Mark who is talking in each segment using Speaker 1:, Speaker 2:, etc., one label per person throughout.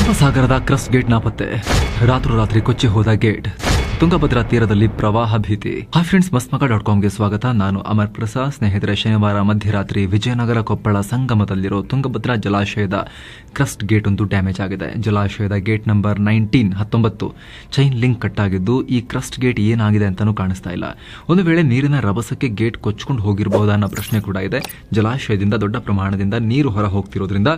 Speaker 1: ಪಂಪಸಾಗರದ ಕ್ರಸ್ gate ನಾಪತ್ತೆ. ರಾತ್ರೋರಾತ್ರಿ ಕೊಚ್ಚಿ ಹೋದ ಗೇಟ್. ತುಂಗಭದ್ರಾ ತೀರದಲ್ಲಿ ಪ್ರವಾಹ ಭೀತಿ. ಹಾಯ್ ಫ್ರೆಂಡ್ಸ್ ಮಸ್ಮಕ ಡಾಟ್ ಕಾಮ್ಗೆ ಸ್ವಾಗತ. ನಾನು ಅಮರ್ ಪ್ರಸಾದ್. ಸ್ನೇಹಿತರೆ, ಶನಿವಾರ ಮಧ್ಯರಾತ್ರಿ ವಿಜಯನಗರ ಕೊಪ್ಪಳ ಸಂಗಮದಲ್ಲಿರೋ ತುಂಗಭದ್ರಾ ಜಲಾಶಯದ ಕ್ರಸ್ಟ್ ಗೇಟ್ ಒಂದು ಡ್ಯಾಮೇಜ್ ಆಗಿದೆ. ಜಲಾಶಯದ ಗೇಟ್ ನಂಬರ್ ನೈನ್ಟೀನ್, ಹತ್ತೊಂಬತ್ತು. ಚೈನ್ ಲಿಂಕ್ ಕಟ್ ಆಗಿದ್ದು ಈ ಕ್ರಸ್ಟ್ ಗೇಟ್ ಏನಾಗಿದೆ ಅಂತಾನೂ ಕಾಣಿಸ್ತಾ ಇಲ್ಲ. ಒಂದು ವೇಳೆ ನೀರಿನ ರಭಸಕ್ಕೆ ಗೇಟ್ ಕೊಚ್ಕೊಂಡು ಹೋಗಿರಬಹುದು ಅನ್ನೋ ಪ್ರಶ್ನೆ ಕೂಡ ಇದೆ. ಜಲಾಶಯದಿಂದ ದೊಡ್ಡ ಪ್ರಮಾಣದಿಂದ ನೀರು ಹೊರ ಹೋಗ್ತಿರೋದ್ರಿಂದ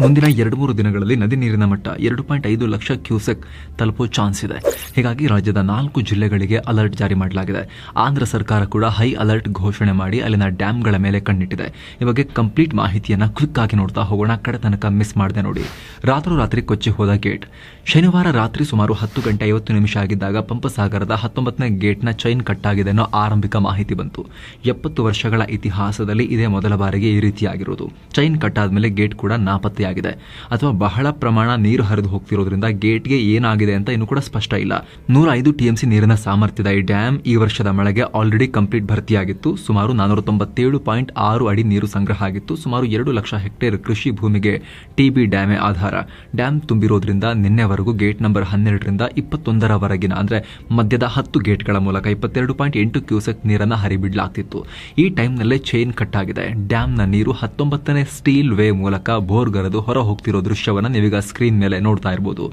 Speaker 1: ಮುಂದಿನ ಎರಡು ಮೂರು ದಿನಗಳಲ್ಲಿ ನದಿ ನೀರಿನ ಮಟ್ಟ ಎರಡು ಪಾಯಿಂಟ್ ಐದು ಲಕ್ಷ ಕ್ಯೂಸೆಕ್ ತಲುಪೋ ಚಾನ್ಸ್ ಇದೆ. ಹೀಗಾಗಿ ರಾಜ್ಯದ ನಾಲ್ಕು ಜಿಲ್ಲೆಗಳಿಗೆ ಅಲರ್ಟ್ ಜಾರಿ ಮಾಡಲಾಗಿದೆ. ಆಂಧ್ರ ಸರ್ಕಾರ ಕೂಡ ಹೈ ಅಲರ್ಟ್ ಘೋಷಣೆ ಮಾಡಿ ಅಲ್ಲಿನ ಡ್ಯಾಮ್ಗಳ ಮೇಲೆ ಕಣ್ಣಿಟ್ಟಿದೆ. ಈ ಬಗ್ಗೆ ಕಂಪ್ಲೀಟ್ ಮಾಹಿತಿಯನ್ನ ಕ್ವಿಕ್ ಆಗಿ ನೋಡ್ತಾ ಹೋಗೋಣ. ಕಡೆ ತನಕ ಮಿಸ್ ಮಾಡದೆ ನೋಡಿ. ರಾತ್ರೋರಾತ್ರಿ ಕೊಚ್ಚಿ ಹೋದ ಗೇಟ್. ಶನಿವಾರ ರಾತ್ರಿ ಸುಮಾರು ಹತ್ತು ಗಂಟೆ ಐವತ್ತು ನಿಮಿಷ ಆಗಿದ್ದಾಗ ಪಂಪಸಾಗರದ ಹತ್ತೊಂಬತ್ತನೇ ಗೇಟ್ನ ಚೈನ್ ಕಟ್ ಆಗಿದೆ ಅನ್ನೋ ಆರಂಭಿಕ ಮಾಹಿತಿ ಬಂತು. ಎಪ್ಪತ್ತು ವರ್ಷಗಳ ಇತಿಹಾಸದಲ್ಲಿ ಇದೇ ಮೊದಲ ಬಾರಿಗೆ ಈ ರೀತಿಯಾಗಿರೋದು. ಚೈನ್ ಕಟ್ಟಾದ್ಮೇಲೆ ಗೇಟ್ ಕೂಡ ನಾಪತ್ತೆಯಾಗಿದೆ ಅಥವಾ ಬಹಳ ಪ್ರಮಾಣ ನೀರು ಹರಿದು ಹೋಗ್ತಿರೋದ್ರಿಂದ ಗೇಟ್ಗೆ ಏನಾಗಿದೆ ಅಂತ ಇನ್ನು ಕೂಡ ಸ್ಪಷ್ಟ ಇಲ್ಲ. ನೂರ ಐದು ಟಿಎಂಸಿ ನೀರಿನ ಸಾಮರ್ಥ್ಯದ ಈ ಡ್ಯಾಮ್ ಈ ವರ್ಷದ ಮಳೆಗೆ ಆಲ್ರೆಡಿ ಕಂಪ್ಲೀಟ್ ಭರ್ತಿಯಾಗಿತ್ತು. ಸುಮಾರು ನಾನೂರ ತೊಂಬತ್ತೇಳು ಪಾಯಿಂಟ್ ಆರು ಅಡಿ ನೀರು ಸಂಗ್ರಹ ಆಗಿತ್ತು. ಸುಮಾರು ಎರಡು ಲಕ್ಷ ಹೆಕ್ಟೇರ್ ಕೃಷಿ ಭೂಮಿಗೆ ಟಿಬಿ ಡ್ಯಾಮೇ ಆಧಾರ. ಡ್ಯಾಮ್ ತುಂಬಿರೋದ್ರಿಂದ ನಿನ್ನೆವರೆಗೂ ಗೇಟ್ ನಂಬರ್ ಹನ್ನೆರಡರಿಂದ ಇಪ್ಪತ್ತೊಂದರವರೆಗಿನ, ಅಂದ್ರೆ ಮಧ್ಯದ ಹತ್ತು ಗೇಟ್ಗಳ ಮೂಲಕ ಇಪ್ಪತ್ತೆರಡು ಪಾಯಿಂಟ್ ಎಂಟು ಕ್ಯೂಸೆಕ್ ನೀರನ್ನು ಹರಿಬಿಡಲಾಗ್ತಿತ್ತು. ಈ ಟೈಮ್ನಲ್ಲೇ ಚೈನ್ ಕಟ್ ಆಗಿದೆ. ಡ್ಯಾಮ್ನ ನೀರು ಹತ್ತೊಂಬತ್ತನೇ ಸ್ಟೀಲ್ ವೇ ಮೂಲಕ ಬೋರ್ಗರೆದು ಹೊರ ಹೋಗ್ತಿರೋ ದೃಶ್ಯವನ್ನು ನೀವೀಗ ಸ್ಕ್ರೀನ್ ಮೇಲೆ ನೋಡ್ತಾ ಇರಬಹುದು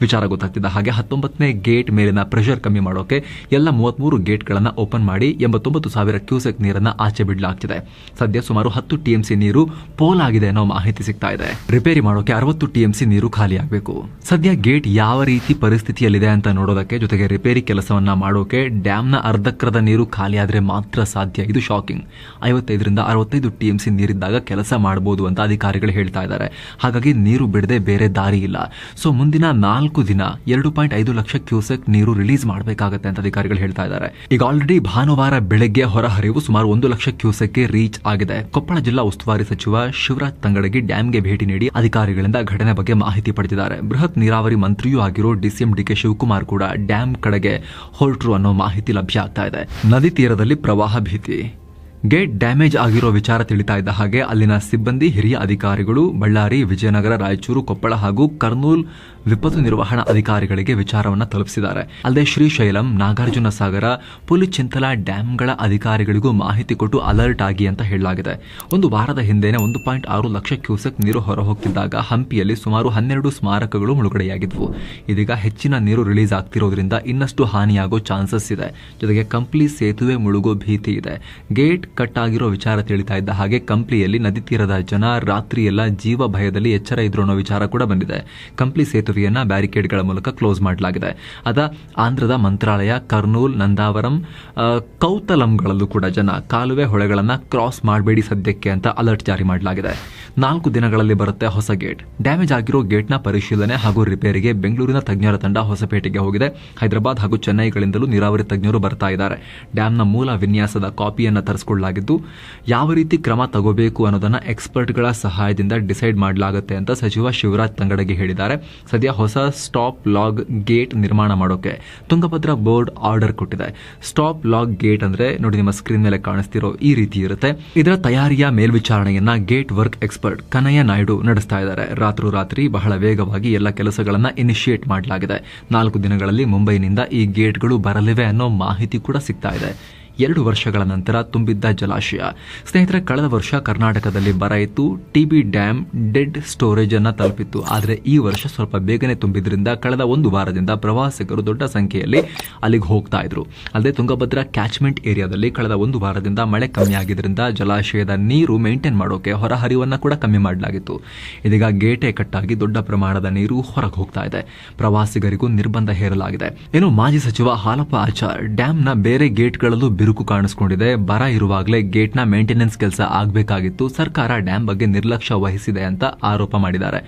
Speaker 1: ವಿಚಾರ ಗೊತ್ತಾಗ್ತಿದ್ದ ಹಾಗೆ ಹತ್ತೊಂಬತ್ತನೇ ಗೇಟ್ ಮೇಲಿನ ಪ್ರೆಷರ್ ಕಮ್ಮಿ ಮಾಡೋಕೆ ಎಲ್ಲ ಮೂವತ್ಮೂರು ಗೇಟ್ಗಳನ್ನ ಓಪನ್ ಮಾಡಿ ಎಂಬತ್ತೊಂಬತ್ತು ಸಾವಿರ ಕ್ಯೂಸೆಕ್ ನೀರನ್ನ ಆಚೆ ಬಿಡಲಾಗ್ತಿದೆ. ಸದ್ಯ ಸುಮಾರು ಹತ್ತು ಟಿಎಂಸಿ ನೀರು ಪೋಲ್ ಆಗಿದೆ ಅನ್ನೋ ಮಾಹಿತಿ ಸಿಗ್ತಾ ಇದೆ. ರಿಪೇರಿ ಮಾಡೋಕೆ ಅರವತ್ತು ಟಿಎಂಸಿ ನೀರು ಖಾಲಿಯಾಗಬೇಕು ಸದ್ಯ ಗೇಟ್ ಯಾವ ರೀತಿ ಪರಿಸ್ಥಿತಿಯಲ್ಲಿದೆ ಅಂತ ನೋಡೋದಕ್ಕೆ ಜೊತೆಗೆ ರಿಪೇರಿ ಕೆಲಸವನ್ನ ಮಾಡೋಕೆ ಡ್ಯಾಮ್ನ ಅರ್ಧಕ್ರದ ನೀರು ಖಾಲಿಯಾದ್ರೆ ಮಾತ್ರ ಸಾಧ್ಯ. ಇದು ಶಾಕಿಂಗ್ ಐವತ್ತೈದರಿಂದ ಅರವತ್ತೈದು ಟಿಎಂಸಿ ನೀರಿದ್ದಾಗ ಕೆಲಸ ಮಾಡಬಹುದು ಅಂತ ಅಧಿಕಾರಿಗಳು ಹೇಳ್ತಾ ಇದ್ದಾರೆ. ಹಾಗಾಗಿ ನೀರು ಬಿಡದೆ ಬೇರೆ ದಾರಿ ಇಲ್ಲ. ಸೊ ಮುಂದಿನ ನಾಲ್ಕು ದಿನ ಎರಡು ಪಾಯಿಂಟ್ ಐದು ಲಕ್ಷ ಕ್ಯೂಸೆಕ್ ನೀರು ರಿಲೀಸ್ ಮಾಡಬೇಕಾಗತ್ತೆ ಅಂತ ಅಧಿಕಾರಿಗಳು ಹೇಳ್ತಾ ಇದ್ದಾರೆ. ಈಗ ಆಲ್ರೆಡಿ ಭಾನುವಾರ ಬೆಳಗ್ಗೆ ಹೊರಹರಿವು ಸುಮಾರು ಒಂದು ಲಕ್ಷ ಕ್ಯೂಸೆಕ್ಗೆ ರೀಚ್ ಆಗಿದೆ. ಕೊಪ್ಪಳ ಜಿಲ್ಲಾ ಉಸ್ತುವಾರಿ ಸಚಿವ ಶಿವರಾಜ್ ತಂಗಡಗಿ ಡ್ಯಾಂಗೆ ಭೇಟಿ ನೀಡಿ ಅಧಿಕಾರಿಗಳಿಂದ ಘಟನೆ ಬಗ್ಗೆ ಮಾಹಿತಿ ಪಡೆದಿದ್ದಾರೆ. ಬೃಹತ್ ನೀರಾವರಿ ಮಂತ್ರಿಯೂ ಆಗಿರೋ ಡಿಸಿಎಂ ಡಿಕೆ ಶಿವಕುಮಾರ್ ಕೂಡ ಡ್ಯಾಂ ಕಡೆಗೆ ಹೊರಟರು ಅನ್ನೋ ಮಾಹಿತಿ ಲಭ್ಯ ಆಗ್ತಾ ಇದೆ. ನದಿ ತೀರದಲ್ಲಿ ಪ್ರವಾಹ ಭೀತಿ. ಗೇಟ್ ಡ್ಯಾಮೇಜ್ ಆಗಿರೋ ವಿಚಾರ ತಿಳಿತಾ ಇದ್ದ ಹಾಗೆ ಅಲ್ಲಿನ ಸಿಬ್ಬಂದಿ ಹಿರಿಯ ಅಧಿಕಾರಿಗಳು ಬಳ್ಳಾರಿ, ವಿಜಯನಗರ, ರಾಯಚೂರು, ಕೊಪ್ಪಳ ಹಾಗೂ ಕರ್ನೂಲ್ ವಿಪತ್ತು ನಿರ್ವಹಣಾ ಅಧಿಕಾರಿಗಳಿಗೆ ವಿಚಾರವನ್ನು ತಲುಪಿಸಿದ್ದಾರೆ. ಅಲ್ಲದೆ ಶ್ರೀಶೈಲಂ, ನಾಗಾರ್ಜುನ ಸಾಗರ, ಪುಲಿಚಿಂತಲ ಡ್ಯಾಂಗಳ ಅಧಿಕಾರಿಗಳಿಗೂ ಮಾಹಿತಿ ಕೊಟ್ಟು ಅಲರ್ಟ್ ಆಗಿ ಅಂತ ಹೇಳಲಾಗಿದೆ. ಒಂದು ವಾರದ ಹಿಂದೆನೆ ಒಂದು ಪಾಯಿಂಟ್ ಆರು ಲಕ್ಷ ಕ್ಯೂಸೆಕ್ ನೀರು ಹೊರಹೋಗ್ತಿದ್ದಾಗ ಹಂಪಿಯಲ್ಲಿ ಸುಮಾರು ಹನ್ನೆರಡು ಸ್ಮಾರಕಗಳು ಮುಳುಗಡೆಯಾಗಿದ್ವು. ಇದೀಗ ಹೆಚ್ಚಿನ ನೀರು ರಿಲೀಸ್ ಆಗ್ತಿರೋದ್ರಿಂದ ಇನ್ನಷ್ಟು ಹಾನಿಯಾಗೋ ಚಾನ್ಸಸ್ ಇದೆ. ಜೊತೆಗೆ ಕಂಪ್ಲಿ ಸೇತುವೆ ಮುಳುಗೋ ಭೀತಿ ಇದೆ. ಗೇಟ್ ಕಟ್ ಆಗಿರೋ ವಿಚಾರ ತಿಳಿತಾ ಇದ್ದ ಹಾಗೆ ಕಂಪ್ಲಿಯಲ್ಲಿ ನದಿ ತೀರದ ಜನ ರಾತ್ರಿ ಎಲ್ಲ ಜೀವ ಭಯದಲ್ಲಿ ಎಚ್ಚರ ಇದ್ರು ಅನ್ನೋ ವಿಚಾರ ಕೂಡ ಬಂದಿದೆ. ಕಂಪ್ಲಿ ಸೇತುವೆಯನ್ನ ಬ್ಯಾರಿಕೇಡ್ಗಳ ಮೂಲಕ ಕ್ಲೋಸ್ ಮಾಡಲಾಗಿದೆ. ಅದ ಆಂಧ್ರದ ಮಂತ್ರಾಲಯ, ಕರ್ನೂಲ್, ನಂದಾವರಂ ಕೌತಲಂಗಳಲ್ಲೂ ಕೂಡ ಜನ ಕಾಲುವೆ ಹೊಳೆಗಳನ್ನ ಕ್ರಾಸ್ ಮಾಡಬೇಡಿ ಸದ್ಯಕ್ಕೆ ಅಂತ ಅಲರ್ಟ್ ಜಾರಿ ಮಾಡಲಾಗಿದೆ. ನಾಲ್ಕು ದಿನಗಳಲ್ಲಿ ಬರುತ್ತೆ ಹೊಸ ಗೇಟ್. ಡ್ಯಾಮೇಜ್ ಆಗಿರೋ ಗೇಟ್ನ ಪರಿಶೀಲನೆ ಹಾಗೂ ರಿಪೇರಿಗೆ ಬೆಂಗಳೂರಿನ ತಜ್ಞರ ತಂಡ ಹೊಸಪೇಟೆಗೆ ಹೋಗಿದೆ. ಹೈದರಾಬಾದ್ ಹಾಗೂ ಚೆನ್ನೈಗಳಿಂದಲೂ ನೀರಾವರಿ ತಜ್ಞರು ಬರ್ತಾ ಇದ್ದಾರೆ. ಡ್ಯಾಮ್ನ ಮೂಲ ವಿನ್ಯಾಸದ ಕಾಪಿಯನ್ನು ತರಿಸಿಕೊಳ್ಳಲಾಗಿದ್ದು, ಯಾವ ರೀತಿ ಕ್ರಮ ತಗೋಬೇಕು ಅನ್ನೋದನ್ನ ಎಕ್ಸ್ಪರ್ಟ್ಗಳ ಸಹಾಯದಿಂದ ಡಿಸೈಡ್ ಮಾಡಲಾಗುತ್ತೆ ಅಂತ ಸಚಿವ ಶಿವರಾಜ್ ತಂಗಡಗಿ ಹೇಳಿದ್ದಾರೆ. ಸದ್ಯ ಹೊಸ ಸ್ಟಾಪ್ ಲಾಗ್ ಗೇಟ್ ನಿರ್ಮಾಣ ಮಾಡೋಕೆ ತುಂಗಭದ್ರಾ ಬೋರ್ಡ್ ಆರ್ಡರ್ ಕೊಟ್ಟಿದೆ. ಸ್ಟಾಪ್ ಲಾಗ್ ಗೇಟ್ ಅಂದ್ರೆ ನೋಡಿ ನಿಮ್ಮ ಸ್ಕ್ರೀನ್ ಮೇಲೆ ಕಾಣಿಸ್ತಿರೋ ಈ ರೀತಿ ಇರುತ್ತೆ. ಇದರ ತಯಾರಿಯ ಮೇಲ್ವಿಚಾರಣೆಯನ್ನ gate work expert Kanaiah Naidu ನಡೆಸ್ತಾ ಇದ್ದಾರೆ. ರಾತ್ರೋರಾತ್ರಿ ಬಹಳ ವೇಗವಾಗಿ ಎಲ್ಲ ಕೆಲಸಗಳನ್ನ ಇನಿಷಿಯೇಟ್ ಮಾಡಲಾಗಿದೆ. ನಾಲ್ಕು ದಿನಗಳಲ್ಲಿ ಮುಂಬೈನಿಂದ ಈ ಗೇಟ್ಗಳು ಬರಲಿವೆ ಅನ್ನೋ ಮಾಹಿತಿ ಕೂಡ ಸಿಗ್ತಾ ಇದೆ. ಎರಡು ವರ್ಷಗಳ ನಂತರ ತುಂಬಿದ್ದ ಜಲಾಶಯ. ಸ್ನೇಹಿತರೆ, ಕಳೆದ ವರ್ಷ ಕರ್ನಾಟಕದಲ್ಲಿ ಬರ ಇತ್ತು. ಟಿಬಿ ಡ್ಯಾಮ್ ಡೆಡ್ ಸ್ಟೋರೇಜ್ ಅನ್ನ ತಲುಪಿತ್ತು. ಆದರೆ ಈ ವರ್ಷ ಸ್ವಲ್ಪ ಬೇಗನೆ ತುಂಬಿದ್ರಿಂದ ಕಳೆದ ಒಂದು ವಾರದಿಂದ ಪ್ರವಾಸಿಗರು ದೊಡ್ಡ ಸಂಖ್ಯೆಯಲ್ಲಿ ಅಲ್ಲಿಗೆ ಹೋಗ್ತಾ ಇದ್ರು. ಅಲ್ಲದೆ ತುಂಗಭದ್ರಾ ಕ್ಯಾಚ್ಮೆಂಟ್ ಏರಿಯಾದಲ್ಲಿ ಕಳೆದ ಒಂದು ವಾರದಿಂದ ಮಳೆ ಕಮ್ಮಿ ಆಗಿದ್ರಿಂದ ಜಲಾಶಯದ ನೀರು ಮೇಂಟೈನ್ ಮಾಡೋಕೆ ಹೊರಹರಿವನ್ನ ಕೂಡ ಕಮ್ಮಿ ಮಾಡಲಾಗಿತ್ತು. ಇದೀಗ ಗೇಟೆ ಕಟ್ಟಾಗಿ ದೊಡ್ಡ ಪ್ರಮಾಣದ ನೀರು ಹೊರಗೆ ಹೋಗ್ತಾ ಇದೆ. ಪ್ರವಾಸಿಗರಿಗೂ ನಿರ್ಬಂಧ ಹೇರಲಾಗಿದೆ. ಇನ್ನು ಮಾಜಿ ಸಚಿವ ಹಾಲಪ್ಪ ಆಚಾರ್ ಡ್ಯಾಂನ ಬೇರೆ ಗೇಟ್ಗಳಲ್ಲೂ ಬಿರುಕು ಕಾಣಿಸಿಕೊಂಡಿದೆ. ಬರ ಇರುವಾಗಲೇ ಗೇಟ್ನ ಮೇಂಟೆನೆನ್ಸ್ ಕೆಲಸ ಆಗಬೇಕಾಗಿತ್ತು. ಸರ್ಕಾರ ಡ್ಯಾಮ್ ಬಗ್ಗೆ ನಿರ್ಲಕ್ಷ್ಯ ವಹಿಸಿದೆ ಅಂತ ಆರೋಪ ಮಾಡಿದ್ದಾರೆ.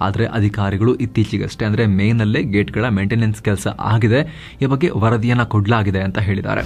Speaker 1: ಆದರೆ ಅಧಿಕಾರಿಗಳು ಇತ್ತೀಚೆಗಷ್ಟೇ ಅಂದರೆ ಮೇನಲ್ಲೇ ಗೇಟ್ಗಳ ಮೇಂಟೆನೆನ್ಸ್ ಕೆಲಸ ಆಗಿದೆ. ಈ ಬಗ್ಗೆ ವರದಿಯನ್ನು ಕೊಡಲಾಗಿದೆ ಅಂತ ಹೇಳಿದ್ದಾರೆ.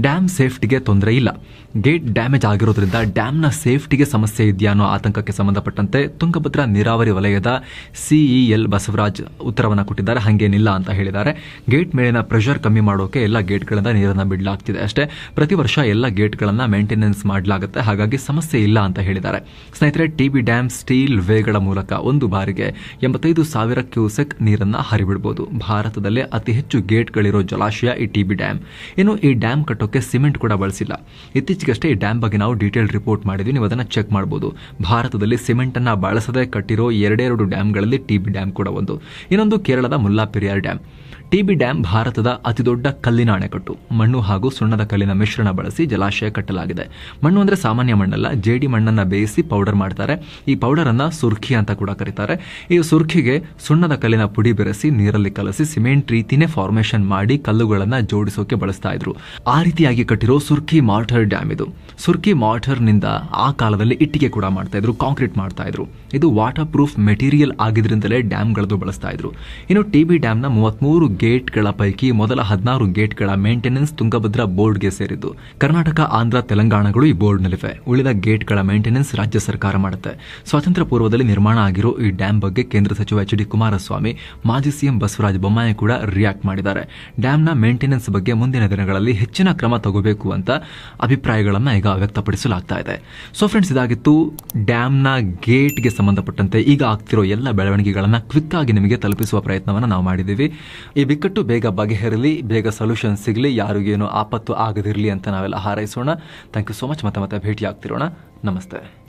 Speaker 1: ಡ್ಯಾಮ್ ಸೇಫ್ಟಿಗೆ ತೊಂದರೆ ಇಲ್ಲ. ಗೇಟ್ ಡ್ಯಾಮೇಜ್ ಆಗಿರೋದ್ರಿಂದ ಡ್ಯಾಮ್ನ ಸೇಫ್ಟಿಗೆ ಸಮಸ್ಯೆ ಇದೆಯಾ ಅನ್ನೋ ಆತಂಕಕ್ಕೆ ಸಂಬಂಧಪಟ್ಟಂತೆ ತುಂಗಭದ್ರಾ ನೀರಾವರಿ ವಲಯದ ಸಿಇಎಲ್ ಬಸವರಾಜ್ ಉತ್ತರವನ್ನು ಕೊಟ್ಟಿದ್ದಾರೆ. ಹಾಗೇನಿಲ್ಲ ಅಂತ ಹೇಳಿದ್ದಾರೆ. ಗೇಟ್ ಮೇಲಿನ ಪ್ರೆಷರ್ ಕಮ್ಮಿ ಮಾಡೋಕೆ ಎಲ್ಲ ಗೇಟ್ಗಳಿಂದ ನೀರನ್ನು ಬಿಡಲಾಗ್ತಿದೆ ಅಷ್ಟೇ. ಪ್ರತಿ ವರ್ಷ ಎಲ್ಲ ಗೇಟ್ಗಳನ್ನು ಮೇಂಟೆನೆನ್ಸ್ ಮಾಡಲಾಗುತ್ತೆ. ಹಾಗಾಗಿ ಸಮಸ್ಯೆ ಇಲ್ಲ ಅಂತ ಹೇಳಿದ್ದಾರೆ. ಸ್ನೇಹಿತರೆ ಟಿಬಿ ಡ್ಯಾಮ್ ಸ್ಟೀಲ್ ವೇಗಳ ಮೂಲಕ ಒಂದು ಬಾರಿಗೆ ಎಂಬತ್ತೈದು ಸಾವಿರ ಕ್ಯೂಸೆಕ್ ನೀರನ್ನು ಹರಿಬಿಡಬಹುದು ಭಾರತದಲ್ಲೇ ಅತಿ ಹೆಚ್ಚು ಗೇಟ್ಗಳಿರೋ ಜಲಾಶಯ ಈ ಟಿಬಿ ಡ್ಯಾಮ್ ಇನ್ನು ಈ ಡ್ಯಾಮ್ ಕಟ್ಟೋಕೆ ಸಿಮೆಂಟ್ ಕೂಡ ಬಳಸಿಲ್ಲ. ಇತ್ತೀಚೆಗಷ್ಟೇ ಈ ಡ್ಯಾಮ್ ಬಗ್ಗೆ ನಾವು ಡೀಟೇಲ್ ರಿಪೋರ್ಟ್ ಮಾಡಿದ್ವಿ. ನೀವು ಅದನ್ನ ಚೆಕ್ ಮಾಡಬಹುದು ಭಾರತದಲ್ಲಿ ಸಿಮೆಂಟ್ ಅನ್ನ ಬಳಸದೆ ಕಟ್ಟಿರೋ ಎರಡೆರಡು ಡ್ಯಾಮ್ಗಳಲ್ಲಿ ಟಿಬಿ ಡ್ಯಾಮ್ ಕೂಡ ಒಂದು. ಇನ್ನೊಂದು ಕೇರಳದ ಮುಲ್ಲಾಪೆರಿಯಾರ್ ಡ್ಯಾಮ್ ಟಿಬಿ ಡ್ಯಾಮ್ ಭಾರತದ ಅತಿದೊಡ್ಡ ಕಲ್ಲಿನ ಅಣೆಕಟ್ಟು. ಮಣ್ಣು ಹಾಗೂ ಸುಣ್ಣದ ಕಲ್ಲಿನ ಮಿಶ್ರಣ ಬಳಸಿ ಜಲಾಶಯ ಕಟ್ಟಲಾಗಿದೆ. ಮಣ್ಣು ಅಂದ್ರೆ ಸಾಮಾನ್ಯ ಮಣ್ಣಲ್ಲ, ಜೇಡಿ ಮಣ್ಣನ್ನ ಬೇಯಿಸಿ ಪೌಡರ್ ಮಾಡ್ತಾರೆ. ಈ ಪೌಡರ್ ಅನ್ನ ಸುರ್ಖಿ ಅಂತ ಕೂಡ ಕರೀತಾರೆ. ಈ ಸುರ್ಖಿಗೆ ಸುಣ್ಣದ ಕಲ್ಲಿನ ಪುಡಿ ಬೆರೆಸಿ ನೀರಲ್ಲಿ ಕಲಸಿ ಸಿಮೆಂಟ್ ರೀತಿನೇ ಫಾರ್ಮೇಷನ್ ಮಾಡಿ ಕಲ್ಲುಗಳನ್ನು ಜೋಡಿಸೋಕೆ ಬಳಸ್ತಾ ಇದ್ರು. ಆ ರೀತಿಯಾಗಿ ಕಟ್ಟಿರೋ ಸುರ್ಖಿ ಮಾರ್ಟರ್ ಡ್ಯಾಮ್ ಇದು ಸುರ್ಕಿ ಮಾರ್ಟರ್ನಿಂದ ಆ ಕಾಲದಲ್ಲಿ ಇಟ್ಟಿಗೆ ಕೂಡ ಮಾಡ್ತಾ ಇದ್ರು, ಕಾಂಕ್ರೀಟ್ ಮಾಡ್ತಾ ಇದ್ರು. ಇದು ವಾಟರ್ ಪ್ರೂಫ್ ಮೆಟೀರಿಯಲ್ ಆಗಿದ್ರಿಂದಲೇ ಡ್ಯಾಮ್ಗಳದ್ದು ಬಳಸ್ತಾ ಇದ್ರು. ಇನ್ನು ಟಿಬಿ ಡ್ಯಾಮ್ನ ಮೂವತ್ಮೂರು ಗೇಟ್ಗಳ ಪೈಕಿ ಮೊದಲ ಹದಿನಾರು ಗೇಟ್ಗಳ ಮೇಂಟೆನೆನ್ಸ್ ತುಂಗಭದ್ರಾ ಬೋರ್ಡ್ಗೆ ಸೇರಿದ್ದು. ಕರ್ನಾಟಕ, ಆಂಧ್ರ, ತೆಲಂಗಾಣಗಳು ಈ ಬೋರ್ಡ್ನಲ್ಲಿವೆ. ಉಳಿದ ಗೇಟ್ಗಳ ಮೇಂಟೆನೆನ್ಸ್ ರಾಜ್ಯ ಸರ್ಕಾರ ಮಾಡುತ್ತೆ. ಸ್ವಾತಂತ್ರ್ಯ ಪೂರ್ವದಲ್ಲಿ ನಿರ್ಮಾಣ ಆಗಿರೋ ಈ ಡ್ಯಾಮ್ ಬಗ್ಗೆ ಕೇಂದ್ರ ಸಚಿವ ಎಚ್ ಡಿ ಕುಮಾರಸ್ವಾಮಿ, ಮಾಜಿ ಸಿಎಂ ಬಸವರಾಜ ಬೊಮ್ಮಾಯಿ ಕೂಡ ರಿಯಾಕ್ಟ್ ಮಾಡಿದ್ದಾರೆ. ಡ್ಯಾಮ್ನ ಮೇಂಟೆನೆನ್ಸ್ ಬಗ್ಗೆ ಮುಂದಿನ ದಿನಗಳಲ್ಲಿ ಹೆಚ್ಚಿನ ಕ್ರಮ ತಗೋಬೇಕು ಅಂತ ಅಭಿಪ್ರಾಯಗಳನ್ನ ಈಗ ವ್ಯಕ್ತಪಡಿಸಲಾಗ್ತಾ ಇದೆ. ಸೊ ಫ್ರೆಂಡ್ಸ್ ಇದಾಗಿತ್ತು ಡ್ಯಾಮ್ನ ಗೇಟ್ಗೆ ಸಂಬಂಧಪಟ್ಟಂತೆ ಈಗ ಆಗ್ತಿರೋ ಎಲ್ಲ ಬೆಳವಣಿಗೆಗಳನ್ನು ಕ್ವಿಕ್ ಆಗಿ ನಿಮಗೆ ತಲುಪಿಸುವ ಪ್ರಯತ್ನವನ್ನ ನಾವು ಮಾಡಿದ್ದೀವಿ. ಈ ಬಿಕ್ಕಟ್ಟು ಬೇಗ ಬಗೆಹರಲಿ, ಬೇಗ ಸೊಲ್ಯೂಷನ್ ಸಿಗಲಿ ಯಾರಿಗೇನು ಆಪತ್ತು ಆಗದಿರಲಿ ಅಂತ ನಾವೆಲ್ಲ ಹಾರೈಸೋಣ. ಥ್ಯಾಂಕ್ ಯು ಸೋ ಮಚ್ ಮತ್ತೆ ಮತ್ತೆ ಭೇಟಿ ಆಗ್ತಿರೋಣ ನಮಸ್ತೆ.